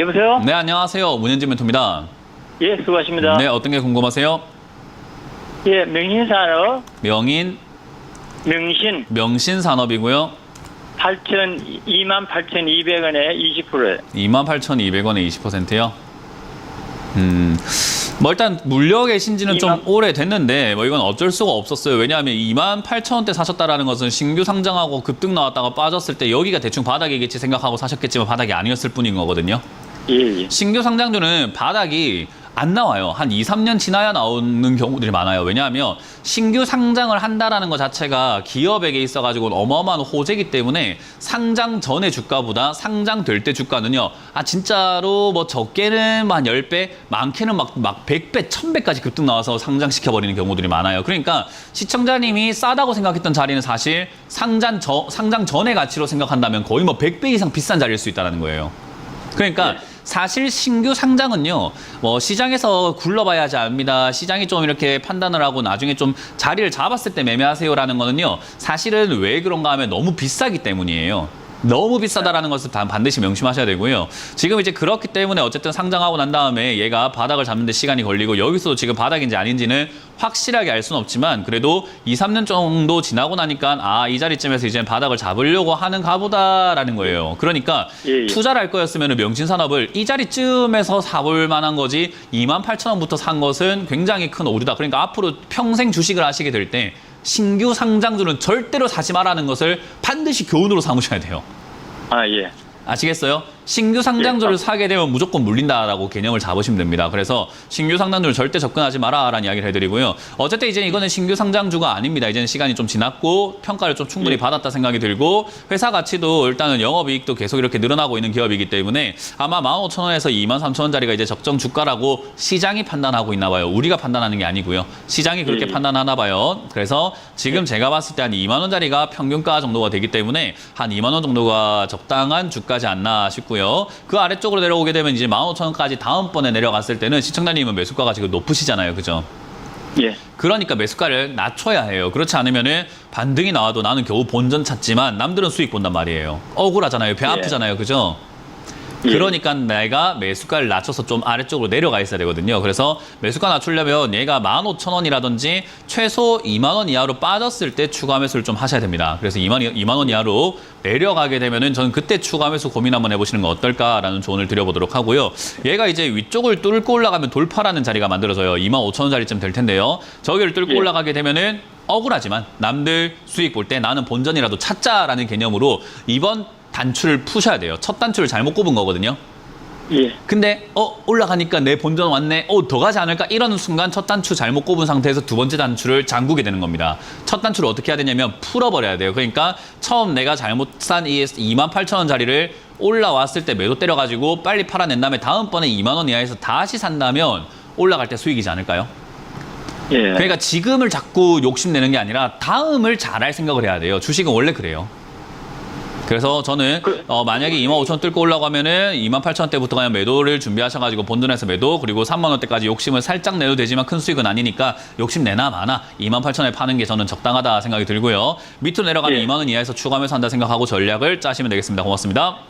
여보세요? 네, 안녕하세요. 문현진 멘토입니다. 예, 수고하십니다. 네, 어떤 게 궁금하세요? 예, 명신산업, 명인, 명신 명신 산업이고요. 8천, 2만 8,200원에 20%. 28,200원에 20%요. 음, 뭐 일단 물려 계신 지는 좀 이만- 오래 됐는데 뭐 이건 어쩔 수가 없었어요. 왜냐하면 28,000원대 사셨다라는 것은 신규 상장하고 급등 나왔다가 빠졌을 때 여기가 대충 바닥이겠지 생각하고 사셨겠지만 바닥이 아니었을 뿐인 거거든요. 예, 예. 신규 상장주는 바닥이 안 나와요. 한 2, 3년 지나야 나오는 경우들이 많아요. 왜냐하면 신규 상장을 한다라는 것 자체가 기업에게 있어가지고 어마어마한 호재이기 때문에 상장 전의 주가보다 상장될 때 주가는요. 아, 진짜로 뭐 적게는 뭐 한 10배, 많게는 막, 막 100배, 1000배까지 급등 나와서 상장시켜버리는 경우들이 많아요. 그러니까 시청자님이 싸다고 생각했던 자리는 사실 상장, 저, 상장 전의 가치로 생각한다면 거의 뭐 100배 이상 비싼 자리일 수 있다는 거예요. 그러니까 네. 사실 신규 상장은요, 뭐 시장에서 굴러봐야 하지 않습니다. 시장이 좀 이렇게 판단을 하고 나중에 좀 자리를 잡았을 때 매매하세요라는 거는요, 사실은 왜 그런가 하면 너무 비싸기 때문이에요. 너무 비싸다라는 것을 다 반드시 명심하셔야 되고요. 지금 이제 그렇기 때문에 어쨌든 상장하고 난 다음에 얘가 바닥을 잡는데 시간이 걸리고 여기서도 지금 바닥인지 아닌지는 확실하게 알 수는 없지만 그래도 2, 3년 정도 지나고 나니까 아, 이 자리쯤에서 이제 바닥을 잡으려고 하는 가 보다라는 거예요. 그러니까 예, 예. 투자를 할 거였으면 명신산업을 이 자리쯤에서 사볼 만한 거지 2만 8천 원부터 산 것은 굉장히 큰 오류다. 그러니까 앞으로 평생 주식을 하시게 될때 신규 상장주는 절대로 사지 말라는 것을 반드시 교훈으로 삼으셔야 돼요. 아, 예. 아시겠어요? 신규 상장주를 예. 사게 되면 무조건 물린다라고 개념을 잡으시면 됩니다. 그래서 신규 상장주를 절대 접근하지 마라라는 이야기를 해드리고요. 어쨌든 이제 이거는 신규 상장주가 아닙니다. 이제는 시간이 좀 지났고 평가를 좀 충분히 예. 받았다 생각이 들고 회사 가치도 일단은 영업이익도 계속 이렇게 늘어나고 있는 기업이기 때문에 아마 15,000원에서 23,000원짜리가 이제 적정 주가라고 시장이 판단하고 있나 봐요. 우리가 판단하는 게 아니고요. 시장이 그렇게 예. 판단하나 봐요. 그래서 지금 제가 봤을 때 한 2만 원짜리가 평균가 정도가 되기 때문에 한 2만 원 정도가 적당한 주가지 않나 싶고 요. 그 아래쪽으로 내려오게 되면 이제 15,000원까지 다음번에 내려갔을 때는 시청자님은 매수가가 지금 높으시잖아요. 그죠? 예. 그러니까 매수가를 낮춰야 해요. 그렇지 않으면은 반등이 나와도 나는 겨우 본전 찾지만 남들은 수익 본단 말이에요. 억울하잖아요. 배 예. 아프잖아요. 그죠? 예. 그러니까 내가 매수가를 낮춰서 좀 아래쪽으로 내려가 있어야 되거든요. 그래서 매수가 낮추려면 얘가 15,000원이라든지 최소 2만 원 이하로 빠졌을 때 추가 매수를 좀 하셔야 됩니다. 그래서 2만, 2만 원 이하로 내려가게 되면은 저는 그때 추가 매수 고민 한번 해보시는 건 어떨까라는 조언을 드려보도록 하고요. 얘가 이제 위쪽을 뚫고 올라가면 돌파라는 자리가 만들어져요. 2만 5천 원짜리쯤 될 텐데요. 저기를 뚫고 예. 올라가게 되면은 억울하지만 남들 수익 볼 때 나는 본전이라도 찾자라는 개념으로 이번 단추를 푸셔야 돼요. 첫 단추를 잘못 꼽은 거거든요. 예. 근데 어 올라가니까 내 본전 왔네. 어 더 가지 않을까? 이러는 순간 첫 단추 잘못 꼽은 상태에서 두 번째 단추를 잠그게 되는 겁니다. 첫 단추를 어떻게 해야 되냐면 풀어버려야 돼요. 그러니까 처음 내가 잘못 산 이 2만 8천 원짜리를 올라왔을 때 매도 때려가지고 빨리 팔아낸 다음에 다음번에 2만 원 이하에서 다시 산다면 올라갈 때 수익이지 않을까요? 예. 그러니까 지금을 자꾸 욕심내는 게 아니라 다음을 잘할 생각을 해야 돼요. 주식은 원래 그래요. 그래서 저는 그- 어, 만약에 2만 5천 뚫고 올라가면은 2만 8천 원대부터 그냥 매도를 준비하셔가지고 본전에서 매도 그리고 3만 원대까지 욕심을 살짝 내도 되지만 큰 수익은 아니니까 욕심 내나 마나 2만 8천 원에 파는 게 저는 적당하다 생각이 들고요. 밑으로 내려가면 예. 2만 원 이하에서 추가하면서 한다 생각하고 전략을 짜시면 되겠습니다. 고맙습니다.